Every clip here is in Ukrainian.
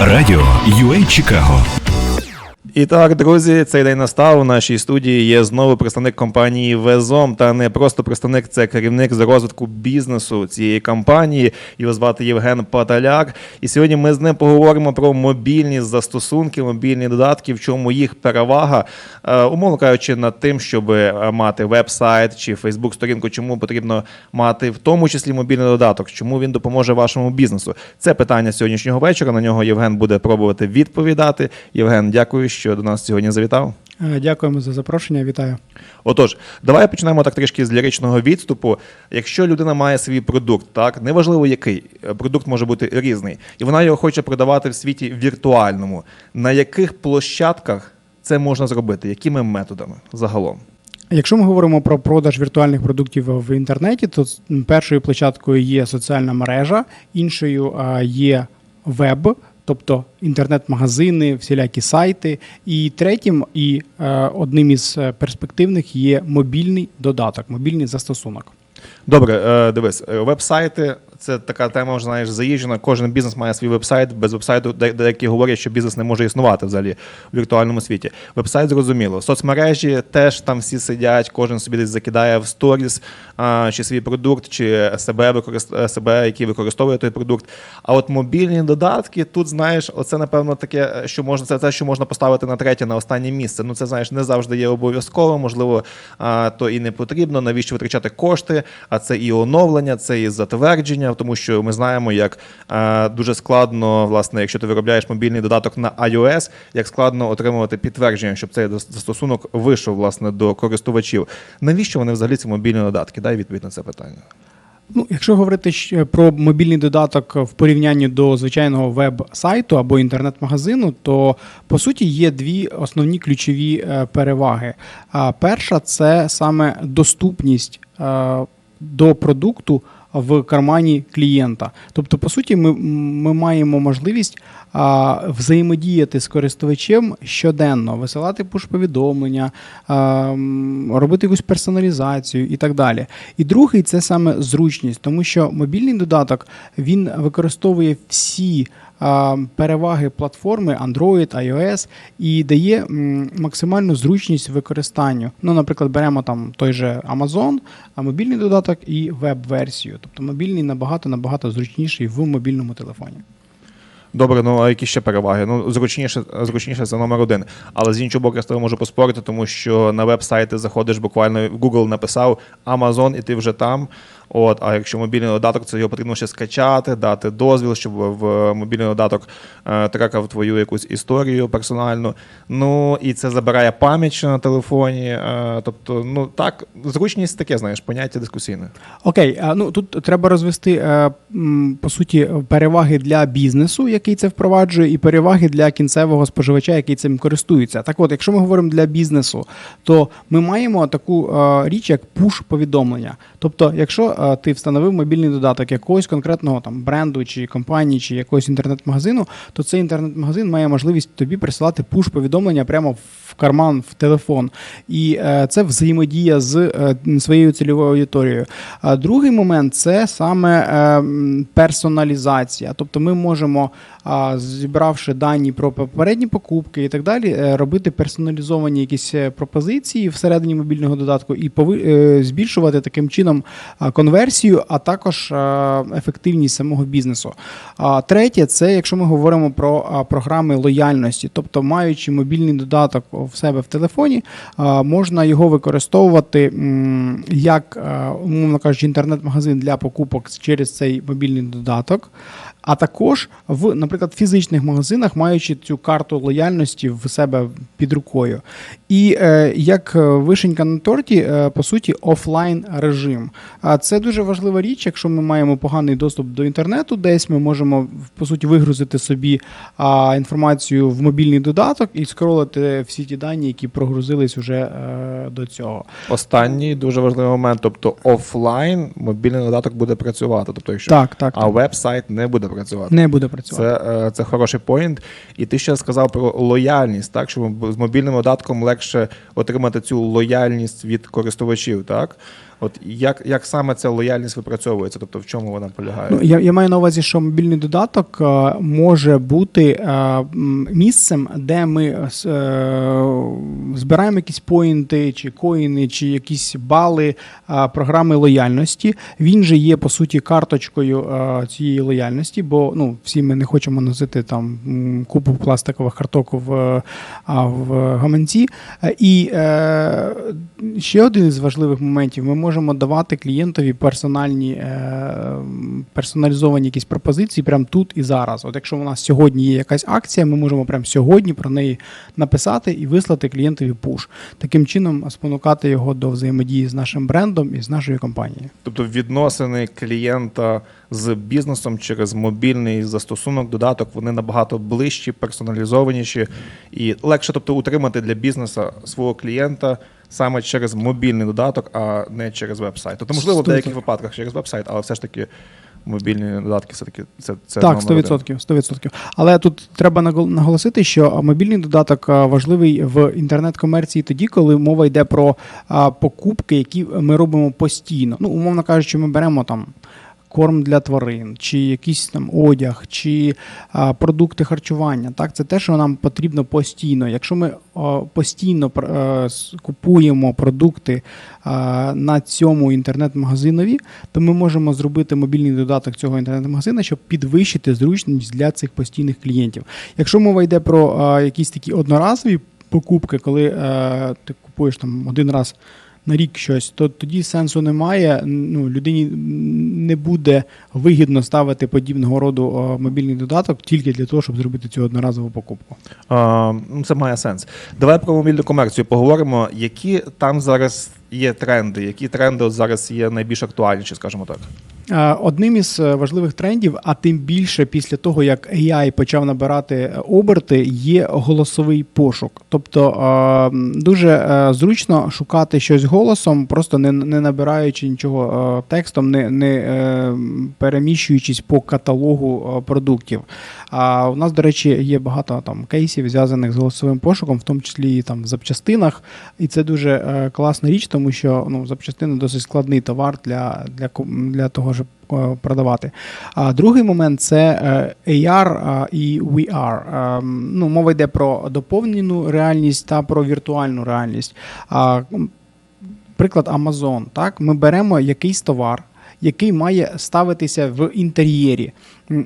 Радіо UA Чикаго. І так, друзі, цей день настав. У нашій студії є знову представник компанії Везом. Та не просто представник, це керівник з розвитку бізнесу цієї компанії. Його звати Євген Паталяк. І сьогодні ми з ним поговоримо про мобільні застосунки, мобільні додатки, в чому їх перевага, Е, умовно кажучи, над тим, щоб е, мати веб-сайт чи Фейсбук-сторінку, чому потрібно мати в тому числі мобільний додаток, чому він допоможе вашому бізнесу. Це питання сьогоднішнього вечора. На нього Євген буде пробувати відповідати. Євген, дякую, що до нас сьогодні завітав. Е, Дякуємо за запрошення. Вітаю. Отож, давай почнемо так трішки з ліричного відступу. Якщо людина має свій продукт, так неважливо який е, продукт може бути різний, і вона його хоче продавати в світі віртуальному. На яких площадках це можна зробити? Якими методами загалом? Якщо ми говоримо про продаж віртуальних продуктів в інтернеті, то першою площадкою є соціальна мережа, іншою є веб, тобто інтернет-магазини, всілякі сайти. І третім і е, одним із е, перспективних є мобільний додаток, мобільний застосунок. Добре, е, дивись, е, веб-сайти це така тема, вже знаєш, заїжджена. Кожен бізнес має свій веб-сайт. Без веб-сайту де- деякі говорять, що бізнес не може існувати взагалі в віртуальному світі. Веб-сайт зрозуміло. Соцмережі теж там всі сидять, кожен собі десь закидає в сторіс чи свій продукт, чи себе використ... е, себе, який використовує той продукт. А от мобільні додатки, тут знаєш, оце напевно таке, що можна це те, що можна поставити на третє, на останнє місце. Ну це знаєш, не завжди є обов'язково, можливо, то і не потрібно. Навіщо витрачати кошти? А це і оновлення, це і затвердження, тому що ми знаємо, як а, дуже складно, власне, якщо ти виробляєш мобільний додаток на iOS, як складно отримувати підтвердження, щоб цей застосунок вийшов власне до користувачів. Навіщо вони взагалі ці мобільні додатки? Дай відповідь на це питання. Ну, якщо говорити про мобільний додаток в порівнянні до звичайного веб-сайту або інтернет-магазину, то по суті є дві основні ключові е, переваги. Перша це саме доступність е, до продукту в кармані клієнта. Тобто, по суті, ми, ми маємо можливість а, взаємодіяти з користувачем щоденно, висилати пуш-повідомлення, робити якусь персоналізацію і так далі. І другий це саме зручність, тому що мобільний додаток він використовує всі переваги платформи Android, iOS і дає максимальну зручність використанню. Ну, наприклад, беремо там той же Amazon, а мобільний додаток і веб-версію. Тобто мобільний набагато набагато зручніший в мобільному телефоні. Добре, ну а які ще переваги? Ну, зручніше, зручніше це номер один. Але з іншого боку, я з тобою можу поспорити, тому що на веб-сайти заходиш буквально Google написав Amazon, і ти вже там. От, а якщо мобільний додаток, це його потрібно ще скачати, дати дозвіл, щоб в мобільний додаток е, трекав твою якусь історію персональну. Ну і це забирає пам'ять на телефоні. Е, тобто, ну так, зручність таке, знаєш, поняття дискусійне. Окей, ну тут треба розвести е, по суті переваги для бізнесу, який це впроваджує, і переваги для кінцевого споживача, який цим користується. Так, от, якщо ми говоримо для бізнесу, то ми маємо таку річ, як пуш-повідомлення. Тобто, якщо ти встановив мобільний додаток якогось конкретного там бренду чи компанії, чи якогось інтернет-магазину, то цей інтернет-магазин має можливість тобі присилати пуш-повідомлення прямо в карман, в телефон. І е, це взаємодія з е, своєю цільовою аудиторією. Другий момент це саме е, персоналізація. Тобто ми можемо, зібравши дані про попередні покупки і так далі, е, робити персоналізовані якісь е, пропозиції всередині мобільного додатку і пови- е, збільшувати таким чином конверсію, а також ефективність самого бізнесу. Третє, це якщо ми говоримо про програми лояльності, тобто маючи мобільний додаток в себе в телефоні, можна його використовувати як, умовно кажучи, інтернет-магазин для покупок через цей мобільний додаток. А також в, наприклад, фізичних магазинах, маючи цю карту лояльності в себе під рукою. І е, як е, вишенька на торті, е, по суті, офлайн режим. А це дуже важлива річ, якщо ми маємо поганий доступ до інтернету, десь ми можемо по суті вигрузити собі інформацію в мобільний додаток і скролити всі ті дані, які прогрузились уже е, до цього. Останній дуже важливий момент. Тобто офлайн мобільний додаток буде працювати. Тобто, якщо Так, так, а веб-сайт не буде працювати. не буде працювати. Це, е, це хороший поінт. І ти ще сказав про лояльність, так? Що з мобільним додатком легше отримати цю лояльність від користувачів, так? От як, як саме ця лояльність випрацьовується? Тобто в чому вона полягає? Ну, я, я маю на увазі, що мобільний додаток е, може бути е, місцем, де ми е, збираємо якісь поінти, чи коїни, чи якісь бали програми лояльності. Він же є по суті карточкою цієї лояльності, бо ну всі ми не хочемо носити там купу пластикових карток в, в гаманці. І ще один із важливих моментів: ми можемо давати клієнтові персональні е, персоналізовані якісь пропозиції прямо тут і зараз. От якщо у нас сьогодні є якась акція, ми можемо прямо сьогодні про неї написати і вислати клієнтові пуш. Таким чином спонукати його до взаємодії з нашим брендом і з нашою компанією. Тобто відносини клієнта з бізнесом через мобільний застосунок, додаток, вони набагато ближчі, персоналізованіші і легше, тобто, утримати для бізнесу свого клієнта саме через мобільний додаток, а не через веб-сайт. Тобто, можливо, в деяких випадках через веб-сайт, але все ж таки мобільні додатки все-таки це, це Так, 100%, 100%. Але тут треба наголосити, що мобільний додаток важливий в інтернет-комерції тоді, коли мова йде про покупки, які ми робимо постійно. Ну, умовно кажучи, ми беремо там. Корм для тварин, чи якийсь там одяг, чи а, продукти харчування. Так, це те, що нам потрібно постійно. Якщо ми а, постійно е, купуємо продукти а, на цьому інтернет-магазинові, то ми можемо зробити мобільний додаток цього інтернет-магазина, щоб підвищити зручність для цих постійних клієнтів. Якщо мова йде про а, якісь такі одноразові покупки, коли е, ти купуєш там один раз. На рік щось, то тоді сенсу немає. Ну, людині не буде вигідно ставити подібного роду мобільний додаток тільки для того, щоб зробити цю одноразову покупку. Ну, це має сенс. Давай про мобільну комерцію поговоримо. Які там зараз є тренди? Які тренди от зараз є найбільш актуальніші, скажімо так? Е, Одним із е, важливих трендів, а тим більше після того, як AI почав набирати е, оберти, є голосовий пошук. Тобто дуже зручно шукати щось голосом, просто не, не набираючи нічого текстом, не, не переміщуючись по каталогу продуктів. А у нас, до речі, є багато там кейсів, зв'язаних з голосовим пошуком, в тому числі і там в запчастинах. І це дуже класна річ, тому що ну, запчастини досить складний товар для, для, для того, щоб е, продавати. А другий момент це е, AR і VR. Ем, Ну, мова йде про доповнену реальність та про віртуальну реальність. Приклад Amazon. Так? Ми беремо якийсь товар. Який має ставитися в інтер'єрі,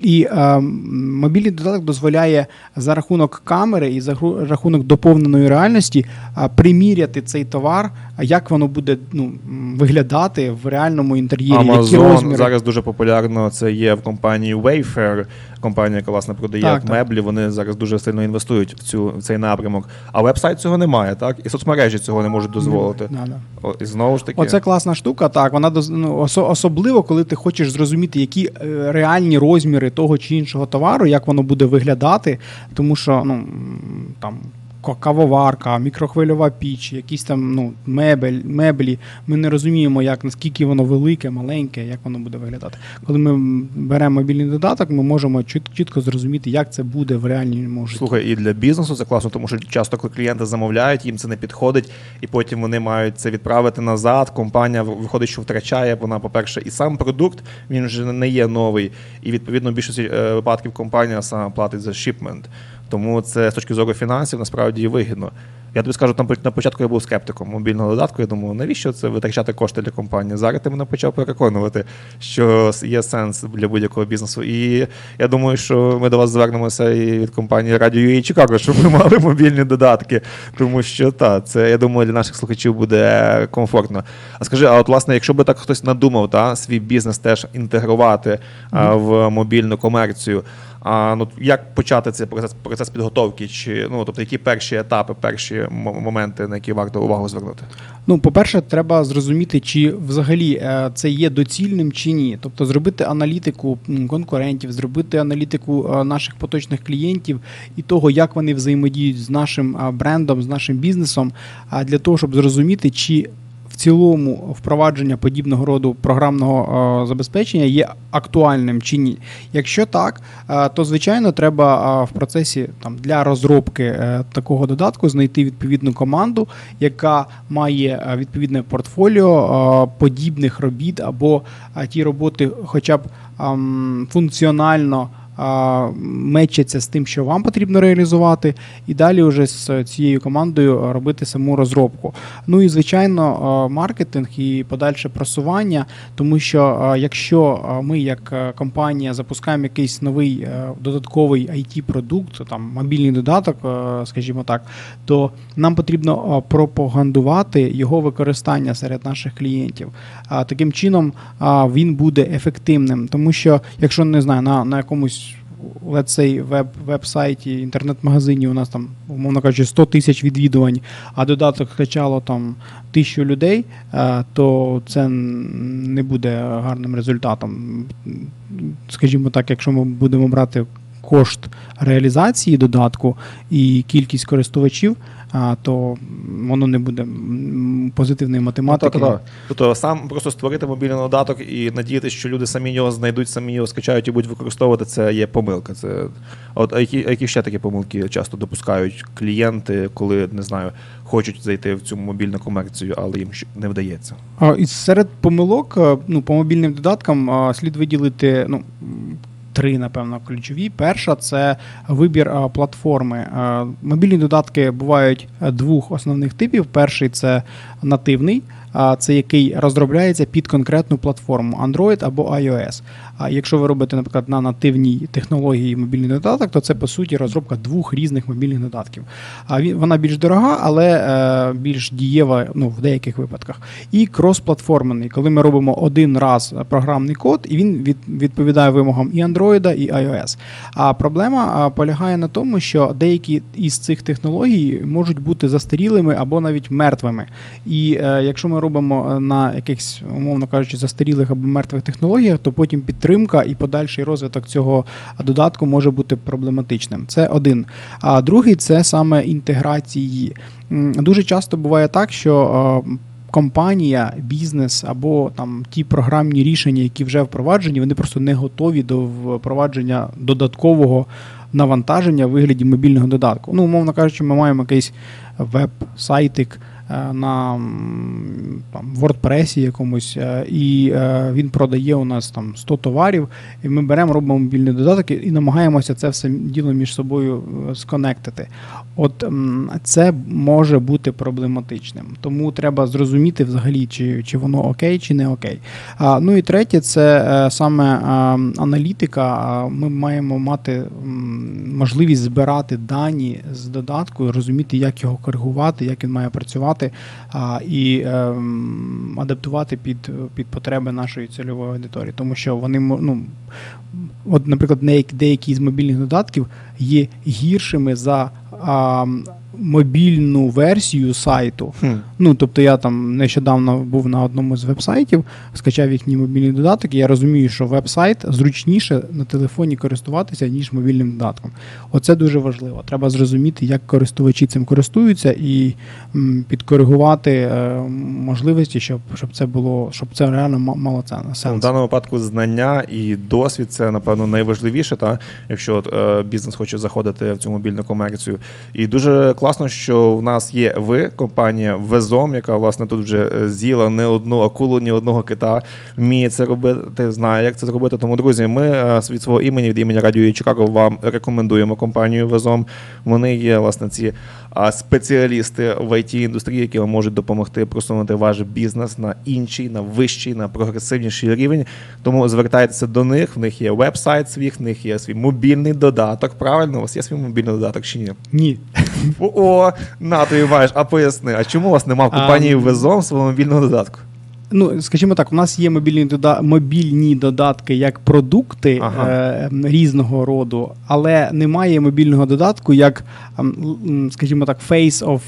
і е, мобільний додаток дозволяє за рахунок камери і за рахунок доповненої реальності а, приміряти цей товар, як воно буде ну, виглядати в реальному інтер'єрі, які розміри. зараз дуже популярно. Це є в компанії Wayfair, компанія, яка власне продає Так, так. меблі. Вони зараз дуже сильно інвестують в цю в цей напрямок. А веб-сайт цього немає, так? І соцмережі цього не можуть дозволити. Да, да. О, і знову ж таки, Оце класна штука. Так, вона ну, особливо, коли ти хочеш зрозуміти, які е, реальні розміри того чи іншого товару, як воно буде виглядати, тому що ну там. Ка- Кавоварка, мікрохвильова піч, якісь там ну, мебель, меблі. Ми не розуміємо, як наскільки воно велике, маленьке, як воно буде виглядати. Коли ми беремо мобільний додаток, ми можемо чіт- чітко зрозуміти, як це буде в реальному житті. Слухай, і для бізнесу це класно, тому що часто, коли клієнти замовляють, їм це не підходить, і потім вони мають це відправити назад. Компанія виходить, що втрачає. Вона, по-перше, і сам продукт він вже не є новий. І відповідно в більшості е, випадків компанія саме платить за шипмент. Тому це з точки зору фінансів насправді вигідно. Я тобі скажу, там на початку я був скептиком мобільного додатку. Я думав, навіщо це витрачати кошти для компанії? Зараз ти мене почав переконувати, що є сенс для будь-якого бізнесу. І я думаю, що ми до вас звернемося і від компанії Radio UA Chicago, щоб ми мали мобільні додатки. Тому що та, це я думаю, для наших слухачів буде комфортно. А скажи, а от власне, якщо би так хтось надумав, та свій бізнес теж інтегрувати а, в мобільну комерцію. А ну як почати цей процес процес підготовки? Чи ну тобто які перші етапи, перші моменти, на які варто увагу звернути? Ну, по-перше, треба зрозуміти, чи взагалі е, це є доцільним чи ні. Тобто зробити аналітику конкурентів, зробити аналітику е, наших поточних клієнтів і того, як вони взаємодіють з нашим е, брендом, з нашим бізнесом, для того, щоб зрозуміти, чи цілому впровадження подібного роду програмного е, забезпечення є актуальним чи ні. Якщо так, е, то звичайно треба е, в процесі там для розробки такого додатку знайти відповідну команду, яка має відповідне портфоліо подібних робіт або ті роботи, хоча б функціонально. Мечаться з тим, що вам потрібно реалізувати, і далі вже з цією командою робити саму розробку. Ну і звичайно, маркетинг і подальше просування, тому що якщо ми, як е, компанія, запускаємо якийсь новий е, додатковий it продукт там мобільний додаток, е, скажімо так, то нам потрібно пропагандувати його використання серед наших клієнтів. Таким чином він буде ефективним, тому що якщо не знаю, на, на якомусь let's say, веб, веб-сайті, інтернет-магазині у нас там, умовно кажучи, 100 тисяч відвідувань, а додаток скачало там тисячу людей, е, то це не буде гарним результатом. Скажімо так, якщо ми будемо брати кошт реалізації додатку і кількість користувачів, а, то воно не буде позитивної математики. Ну, так, так. Тобто сам просто створити мобільний додаток і надіятися, що люди самі його знайдуть, самі його скачають і будуть використовувати, це є помилка. Це от а які, а які ще такі помилки часто допускають клієнти, коли не знаю, хочуть зайти в цю мобільну комерцію, але їм не вдається. А, І серед помилок е, ну, по мобільним додаткам слід виділити ну, три, напевно, ключові. Перша це вибір платформи. Мобільні додатки бувають е, двох основних типів. Перший це нативний, це який розробляється під конкретну платформу Android або iOS. А якщо ви робите, наприклад, на нативній технології мобільний додаток, то це по суті розробка двох різних мобільних додатків. А вона більш дорога, але е, більш дієва ну, в деяких випадках. І кросплатформений, коли ми робимо один раз програмний код, і він від, відповідає вимогам і Android, і iOS. А проблема полягає на тому, що деякі із цих технологій можуть бути застарілими або навіть мертвими. І е, якщо ми робимо е, на якихось, умовно кажучи, застарілих або мертвих технологіях, то потім підтримка і подальший розвиток цього додатку може бути проблематичним. Це один. А другий це саме інтеграції. Дуже часто буває так, що компанія, бізнес або там ті програмні рішення, які вже впроваджені, вони просто не готові до впровадження додаткового навантаження в вигляді мобільного додатку. Ну, умовно кажучи, ми маємо якийсь веб-сайтик на м, там, WordPress якомусь, е, і е, він продає у нас там 100 товарів, і ми беремо, робимо мобільний додаток і- намагаємося це все діло між собою е, сконектити. От це може бути проблематичним. Тому треба зрозуміти взагалі, чи, чи воно окей, чи не окей. А, ну і третє, це е, саме е, аналітика. Ми маємо мати можливість збирати дані з додатку, розуміти, як його коригувати, як він має працювати, а, і ем, адаптувати під, під потреби нашої цільової аудиторії. Тому що вони ну, от, наприклад, деякі з мобільних додатків є гіршими за а, мобільну версію сайту. Хм. Ну, тобто я там нещодавно був на одному з вебсайтів, скачав їхній мобільний додаток, і я розумію, що веб-сайт зручніше на телефоні користуватися, ніж мобільним додатком. Оце дуже важливо. Треба зрозуміти, як користувачі цим користуються, і м, підкоригувати е, можливості, щоб, щоб це було, щоб це реально ма- мало це В сенс. даному випадку знання і досвід це напевно найважливіше, та якщо от, е, бізнес хоче заходити в цю мобільну комерцію. І дуже класно, що в нас є ви, компанія Везом, яка власне тут вже е, з'їла не одну акулу, ні одного кита, вміє це робити, знає, як це зробити. Тому, друзі, ми е, від свого імені, від імені Радіо Чикаго вам рекомендуємо компанію Везом. Вони є власне ці спеціалісти в it індустрії, які вам можуть допомогти просунути ваш бізнес на інший, на вищий, на прогресивніший рівень. Тому звертайтеся до них. В них є веб-сайт свій, в них є свій мобільний додаток. Правильно, у вас є свій мобільний додаток чи ні? Ні. О, на тобі маєш, а поясни, а чому у вас немає в компанії Везом свого мобільного додатку? Ну, скажімо так, у нас є мобільні дода... мобільні додатки як продукти Ага. е, різного роду, але немає мобільного додатку як, ем, скажімо так, face of,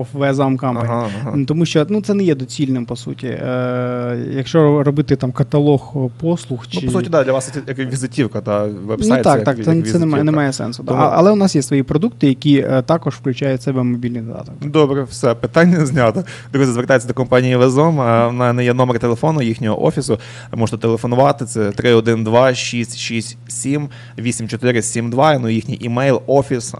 of Wesam Company. Ага, ага. Тому що ну, це не є доцільним, по суті. Е, якщо робити там каталог послуг чи. Ну, по суті, да, для вас це як візитівка та веб-сайт. Ну, так, як- так, як це, це візитівка. немає, немає сенсу. Да. Тому- А- Але у нас є свої продукти, які е, також включають в себе мобільний додаток. Добре, все, питання знято. Друзі, звертайтеся до компанії Везом. а, В мене є номер телефону їхнього офісу. Можете телефонувати. Це 312 667 8472. Ну, їхній імейл офіс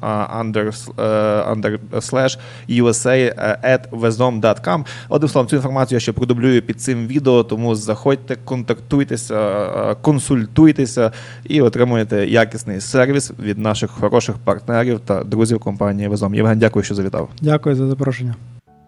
slash USA at vezom.com. Одним словом, цю інформацію я ще продублюю під цим відео, тому заходьте, контактуйтеся, е, консультуйтеся і отримуєте якісний сервіс від наших хороших партнерів та друзів компанії Везом. Євген, дякую, що завітав. Дякую за запрошення.